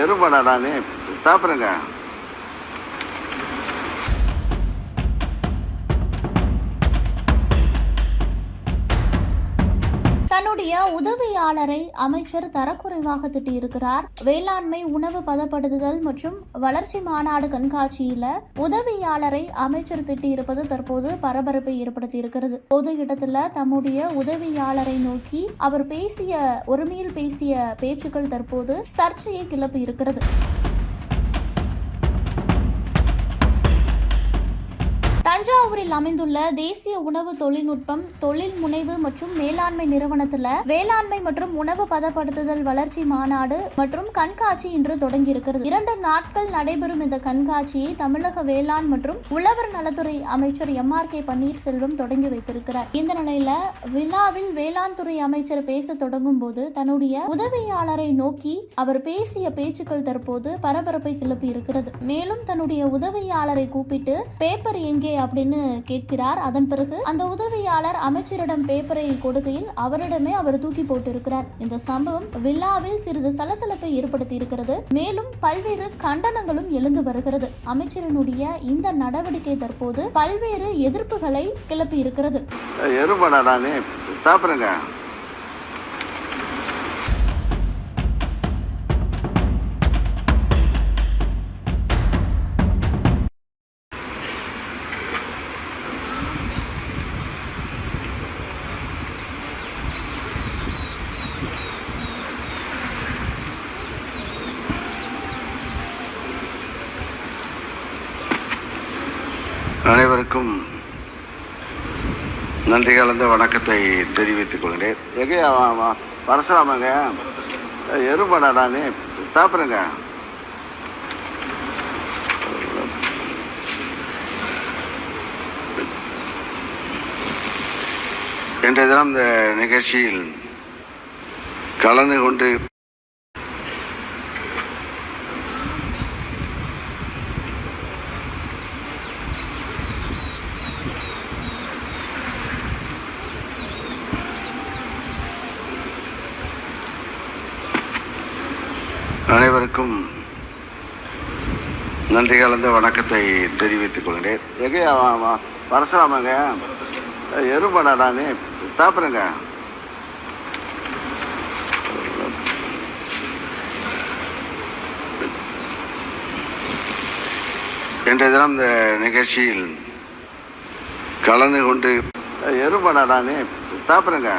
எருமாடாடா நீ சாப்பிடுங்க. தன்னுடைய உதவியாளரை அமைச்சர் தரக்குறைவாக திட்டியிருக்கிறார். வேளாண்மை உணவு பதப்படுத்துதல் மற்றும் வளர்ச்சி மாநாடு கண்காட்சியில உதவியாளரை அமைச்சர் திட்டியிருப்பது தற்போது பரபரப்பை ஏற்படுத்தியிருக்கிறது. பொது இடத்துல தம்முடைய உதவியாளரை நோக்கி அவர் பேசிய ஒருமையில் பேசிய பேச்சுக்கள் தற்போது சர்ச்சையை கிளப்பி இருக்கிறது தஞ்சாவூரில் அமைந்துள்ள தேசிய உணவு தொழில்நுட்பம் தொழில் முனைவு மற்றும் மேலாண்மை நிறுவனத்துல வேளாண்மை மற்றும் உணவு பதப்படுத்துதல் வளர்ச்சி மாநாடு மற்றும் கண்காட்சி இன்று தொடங்கி இருக்கிறது இரண்டு நாட்கள் நடைபெறும் இந்த கண்காட்சியை தமிழக வேளாண் மற்றும் உழவர் நலத்துறை அமைச்சர் எம். ஆர். கே. பன்னீர்செல்வம் தொடங்கி வைத்திருக்கிறார். இந்த நிலையில விழாவில் வேளாண் துறை அமைச்சர் பேச தொடங்கும் போது தன்னுடைய உதவியாளரை நோக்கி அவர் பேசிய பேச்சுக்கள் தற்போது பரபரப்பை கிளப்பி இருக்கிறது மேலும் தன்னுடைய உதவியாளரை கூப்பிட்டு பேப்பர் எங்கே அப்படின்னு கேட்கிறார். அதன் பிறகு அந்த உதவியாளர் அமைச்சரிடம் பேப்பரை கொடுக்கையில் அவரிடமே அவர் தூக்கி போட்டிருக்கிறார். இந்த சம்பவம் விழாவில் சிறிது சலசலப்பை ஏற்படுத்தி இருக்கிறது மேலும் பல்வேறு கண்டனங்களும் எழுந்து வருகிறது. அமைச்சரினுடைய இந்த நடவடிக்கை தற்போது பல்வேறு எதிர்ப்புகளை கிளப்பி இருக்கிறது அனைவருக்கும் நன்றி கலந்த வணக்கத்தை தெரிவித்துக் கொள்கிறேன். எங்கே பரசுராமங்க? எருமாடாடா சாப்பிடுங்க. இன்றைய தினம் இந்த நிகழ்ச்சியில் கலந்து கொண்டு அனைவருக்கும் நன்றி கலந்த வணக்கத்தை தெரிவித்துக் கொள்கிறேன். எங்கே பரசுராமங்க? எறும்படா நீ? சாப்பிடுங்க. இன்றைய தினம் இந்த நிகழ்ச்சியில் கலந்து கொண்டு எறும்படா நீ? சாப்பிடுங்க.